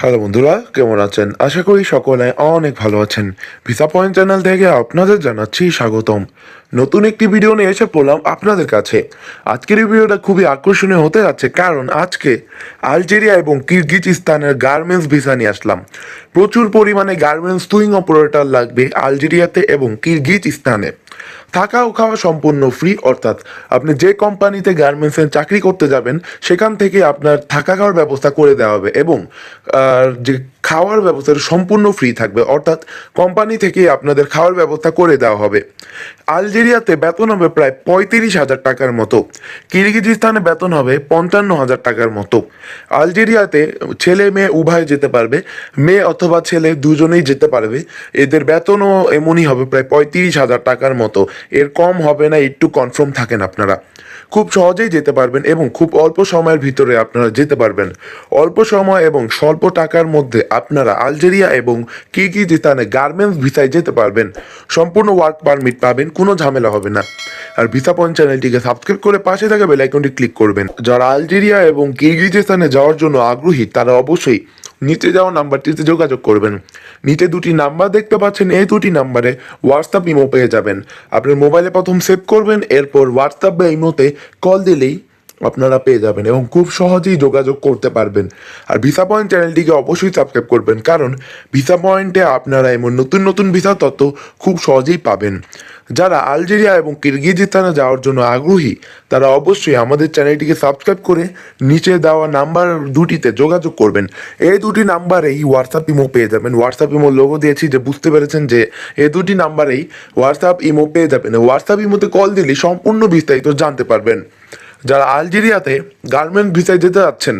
Hello বন্ধুরা, কেমন আছেন? আশা করি সকলে অনেক ভালো আছেন। ভিসা পয়েন্ট চ্যানেল থেকে আপনাদের জানাচ্ছি স্বাগতম। নতুন একটি ভিডিও নিয়ে এসে পড়লাম আপনাদের কাছে। আজকের এই ভিডিওটা খুবই আকর্ষণীয় হতে যাচ্ছে কারণ আজকে আলজেরিয়া এবং কিরগিজস্তানের গার্মেন্টস ভিসা নিয়ে আসলাম। প্রচুর পরিমাণে গার্মেন্টস সুইং অপারেটর লাগবে আলজেরিয়াতে এবং কিরগিজস্তানে। থাকা ও খাওয়া সম্পূর্ণ ফ্রি অর্থাৎ আপনি যে কোম্পানিতে গার্মেন্টসের চাকরি করতে যাবেন, সেখান থেকে আপনার থাকা খাওয়ার ব্যবস্থা করে দেওয়া হবে এবং যে খাওয়ার ব্যবস্থা সম্পূর্ণ ফ্রি থাকবে। অর্থাৎ কোম্পানি থেকে আপনাদের খাওয়ার ব্যবস্থা করে দেওয়া হবে। আলজেরিয়াতে বেতন হবে প্রায় পঁয়ত্রিশ হাজার টাকার মতো। কিরগিজস্তানে বেতন হবে পঞ্চান্ন হাজার টাকার মতো। আলজেরিয়াতে ছেলে মেয়ে উভয় যেতে পারবে। মেয়ে অথবা ছেলে দুজনেই যেতে পারবে। এদের বেতনও এমনই হবে প্রায় পঁয়ত্রিশ হাজার টাকার মতো। এর কম হবে না, একটু কনফার্ম থাকেন আপনারা। খুব সহজেই যেতে পারবেন এবং খুব অল্প সময়ের ভিতরে আপনারা যেতে পারবেন। অল্প সময় এবং স্বল্প টাকার মধ্যে আপনারা আলজেরিয়া এবং কিরগিজস্তানে গার্মেন্টস ভিসায় যেতে পারবেন। সম্পূর্ণ ওয়ার্ক পারমিট পাবেন, কোনো ঝামেলা হবে না। আর ভিসা পয়েন্ট চ্যানেলটিকে সাবস্ক্রাইব করে পাশে থাকা বেল আইকনটি ক্লিক করবেন। যারা আলজেরিয়া এবং কিরগিজস্তানে যাওয়ার জন্য আগ্রহী, তারা অবশ্যই নিচে যাওয়া নাম্বারটিতে যোগাযোগ করবেন। নিচে দুটি নাম্বার দেখতে পাচ্ছেন, এই দুটি নাম্বারে হোয়াটসঅ্যাপ ইমো পেয়ে যাবেন। আপনার মোবাইলে প্রথম সেভ করবেন, এরপর হোয়াটসঅ্যাপ বা ইমোতে কল দিলেই আপনারা পেয়ে যাবেন এবং খুব সহজেই যোগাযোগ করতে পারবেন। আর ভিসা পয়েন্ট চ্যানেলটিকে অবশ্যই সাবস্ক্রাইব করবেন, কারণ ভিসা পয়েন্টে আপনারা এমন নতুন নতুন ভিসা তত্ত্ব খুব সহজেই পাবেন। যারা আলজেরিয়া এবং কিরগিজস্তানে যাওয়ার জন্য আগ্রহী, তারা অবশ্যই আমাদের চ্যানেলটিকে সাবস্ক্রাইব করে নিচে দেওয়া নাম্বার দুটিতে যোগাযোগ করবেন। এই দুটি নাম্বারেই হোয়াটসঅ্যাপ ইমো পেয়ে যাবেন। হোয়াটসঅ্যাপ ইমো লোগো দিয়েছি যে বুঝতে পেরেছেন যে এই দুটি নাম্বারেই হোয়াটসঅ্যাপ ইমো পেয়ে যাবেন। হোয়াটসঅ্যাপ ইমোতে কল দিলে সম্পূর্ণ বিস্তারিত জানতে পারবেন। যারা আলজেরিয়াতে গার্মেন্টস ভিসায় যেতে যাচ্ছেন,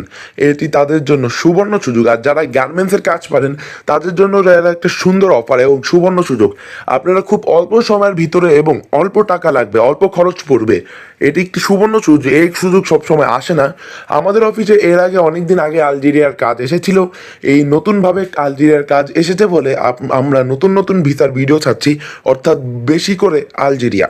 এটি তাদের জন্য সুবর্ণ সুযোগ। আর যারা গার্মেন্টসের কাজ পারেন, তাদের জন্য একটা সুন্দর অফার এবং সুবর্ণ সুযোগ। আপনারা খুব অল্প সময়ের ভিতরে এবং অল্প টাকা লাগবে, অল্প খরচ পড়বে। এটি একটি সুবর্ণ সুযোগ, এই সুযোগ সবসময় আসে না। আমাদের অফিসে এর আগে অনেক দিন আগে আলজেরিয়ার কাজ এসেছিল। এই নতুনভাবে আলজেরিয়ার কাজ এসেছে বলে আমরা নতুন নতুন ভিসার ভিডিও ছাড়ছি, অর্থাৎ বেশি করে আলজেরিয়া।